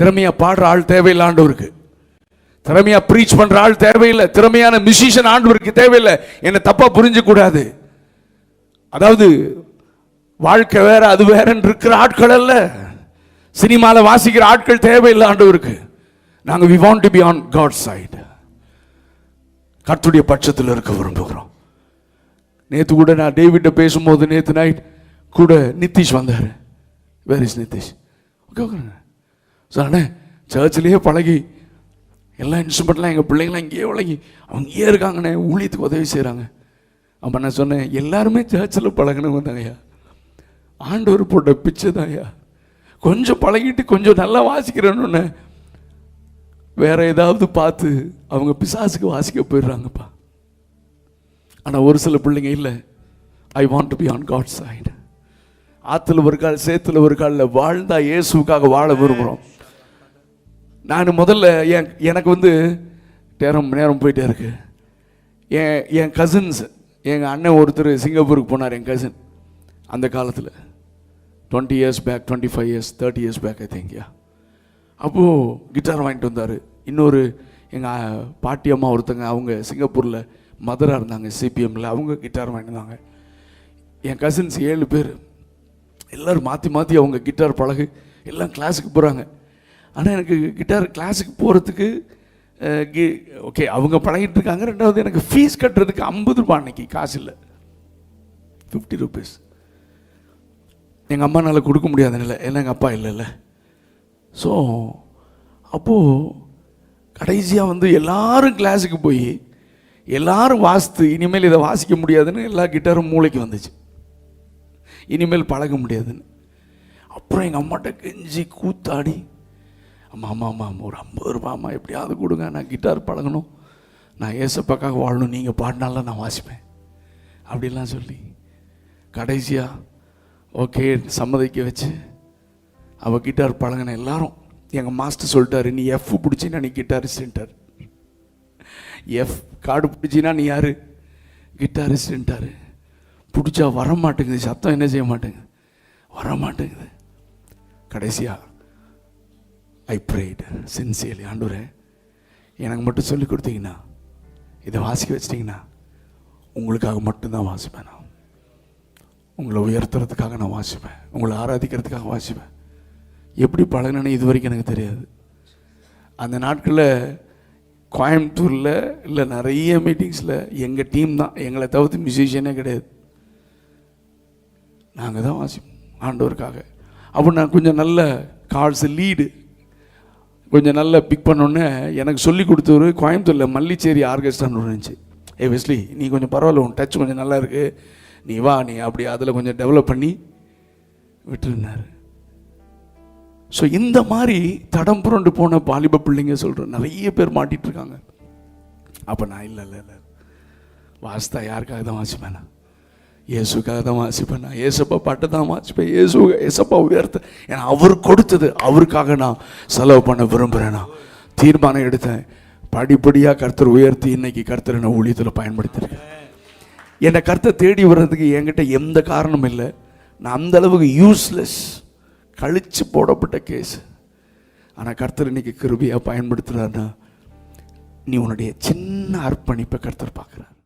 திறமையா பாடுற ஆள் தேவையில்லை ஆண்டவருக்கு. திறமையா ப்ரீச் பண்ற ஆள் தேவையில்லை. திறமையான மியூசிஷியன் ஆண்டவருக்கு தேவையில்லை. என்னை தப்பா புரிஞ்சு கூடாது அதாவது வாழ்க்கை வேற அது வேறன்னு இருக்கிற ஆட்கள் அல்ல. சினிமாவில் வாசிக்கிற ஆட்கள் தேவையில்லை ஆண்டவருக்கு. நாங்கள் we want to be on God side கர்த்துடைய பட்சத்தில் இருக்க விரும்புகிறோம். நேற்று கூட நான் டேவிட்ட பேசும்போது நேற்று நைட் கூட நிதிஷ் வந்தார். வேர் இஸ் நிதிஷ் ஓகே அண்ணே சர்ச்சிலேயே பழகி எல்லா இன்ஸ்ட்ருமெண்ட்லாம் எங்கள் பிள்ளைங்களாம் இங்கேயே பழகி அவங்க இங்கேயே இருக்காங்கண்ணே ஊழியத்துக்கு உதவி செய்கிறாங்க அப்போ நான் சொன்னேன் எல்லாருமே சர்ச்சில் பழகினவங்க தாங்கய்யா ஆண்டவர் போட்ட பிச்சை தாங்கய்யா கொஞ்சம் பழகிட்டு கொஞ்சம் நல்லா வாசிக்கிறேன்னு. வேற ஏதாவது பார்த்து அவங்க பிசாசுக்கு வாசிக்க போயிடுறாங்கப்பா. ஆனால் ஒரு சில பிள்ளைங்க இல்லை. I want to be on God side ஆற்றுல ஒரு கால் சேத்துல ஒரு காலில் வாழ்ந்தா இயேசுக்காக வாழ விரும்புகிறோம் நான் முதல்ல என் எனக்கு வந்து நேரம் நேரம் போயிட்டே இருக்கு. என் என் கசின்ஸ் எங்கள் அண்ணன் ஒருத்தர் சிங்கப்பூருக்கு போனார் என் கசின் அந்த காலத்தில். Twenty years back twenty five years thirty years back I அப்போது கிட்டார் வாங்கிட்டு வந்தார். இன்னொரு எங்கள் பாட்டி அம்மா ஒருத்தங்க அவங்க சிங்கப்பூரில் மதுராக இருந்தாங்க சிபிஎம்மில் அவங்க கிட்டார் வாங்கிட்டு வந்தாங்க. என் கசின்ஸ் ஏழு பேர். எல்லோரும் மாற்றி மாற்றி அவங்க கிட்டார் பழகு. எல்லாம் கிளாஸுக்கு போகிறாங்க ஆனால் எனக்கு கிட்டார் கிளாஸுக்கு போகிறதுக்கு ஓகே அவங்க பழகிட்டு இருக்காங்க. ரெண்டாவது எனக்கு ஃபீஸ் கட்டுறதுக்கு ஐம்பது ரூபாய் அன்னைக்கு காசு இல்லை. ஃபிஃப்டி ருபீஸ் எங்கள் அம்மானால் கொடுக்க முடியாத நிலை. ஏன்னா எங்கள் அப்பா இல்லைல்ல. ஸோ அப்போது கடைசியாக வந்து எல்லாரும் கிளாஸுக்கு போய் எல்லாரும் வாசித்து இனிமேல் இதை வாசிக்க முடியாதுன்னு எல்லா கிட்டாரும் மூளைக்கு வந்துச்சு. இனிமேல் பழக முடியாதுன்னு. அப்புறம் எங்கள் அம்மாட்ட கெஞ்சி கூத்தாடி ஆமாம் ஆமாம் ஆமாம் ஒரு ஐம்பது ரூபாம்மா எப்படியாவது கொடுங்க. நான் கிட்டார் பழகணும். நான் ஏசப்பாக்காக வாழணும். நீங்கள் பாடினால நான் வாசிப்பேன். அப்படிலாம் சொல்லி கடைசியாக ஓகே சம்மதிக்க வச்சு அவள் கிட்டார் பழகின எல்லாரும் எங்கள் மாஸ்டர் சொல்லிட்டாரு நீ எஃப் பிடிச்சின்னா நீ கிட்டாரிஸ்டார் எஃப் கார்டு பிடிச்சின்னா நீ யாரு? கிட்டாரிஸ்டாரு பிடிச்சா வர மாட்டேங்குது சத்தம் என்ன செய்ய மாட்டேங்குது? வர மாட்டேங்குது கடைசியாக ஐ ப்ரேட் சின்சியர்லி ஆண்டவரே எனக்கு மட்டும் சொல்லி கொடுத்தீங்கன்னா இதை வாசிக்க வச்சிட்டிங்கன்னா உங்களுக்காக மட்டும்தான் வாசிப்பேன் நான். உங்களை உயர்த்துறதுக்காக நான் வாசிப்பேன். உங்களை ஆராதிக்கிறதுக்காக வாசிப்பேன். எப்படி பழகினேன்னு இது வரைக்கும் எனக்கு தெரியாது. அந்த நாட்களில் கோயம்புத்தூரில் இல்லை நிறைய மீட்டிங்ஸில் எங்கள் டீம் தான். எங்களை தவிர்த்து மியூசிஷியனே கிடையாது. நாங்கள் தான் வாசிப்போம். ஆண்டவருக்காக. அப்போ நான் கொஞ்சம் நல்ல கால்ஸ் லீடு கொஞ்சம் நல்லா பிக் பண்ணோன்னே எனக்கு சொல்லி கொடுத்தவர் கோயம்புத்தூரில் மல்லிச்சேரி ஆர்கெஸ்ட்ரான்னு ஒன்று இருந்துச்சு. ஏ வெஸ்லி நீ கொஞ்சம் பரவாயில்ல உன் டச் கொஞ்சம் நல்லா இருக்குது நீ வா நீ அப்படி அதில் கொஞ்சம் டெவலப் பண்ணி விட்டுருந்தார். ஸோ இந்த மாதிரி தடம் புரண்டு போன வாலிப பிள்ளைங்க சொல்கிற நிறைய பேர் மாட்டிகிட்ருக்காங்க அப்போ நான் இல்லை இல்லை இல்லை. வாசித்தா யாருக்காக தான் வாசிப்பேனா இயேசுக்காக தான் வாசிப்பேன். நான் ஏசப்பா பாட்டை தான் வாசிப்பேன். ஏசு ஏசப்பா உயர்த்த. ஏன்னா அவர் கொடுத்தது அவருக்காக நான் செலவு பண்ண விரும்புகிறேன் நான். தீர்மானம் எடுத்தேன். படிப்படியாக கர்த்தர் உயர்த்தி இன்னைக்கு கர்த்தர் என்ன ஊழியத்தில் பயன்படுத்தியிருக்கேன் என்னை கர்த்தர் தேடி வர்றதுக்கு என்கிட்ட எந்த காரணமும் இல்லை. நான் அந்த அளவுக்கு யூஸ்லெஸ் கழித்து போடப்பட்ட கேஸ் ஆனால் கர்த்தர் இன்னைக்கு கிருபியாக பயன்படுத்துகிறாருன்னா நீ உன்னுடைய சின்ன அர்ப்பணிப்பை கர்த்தர் பார்க்குறார்.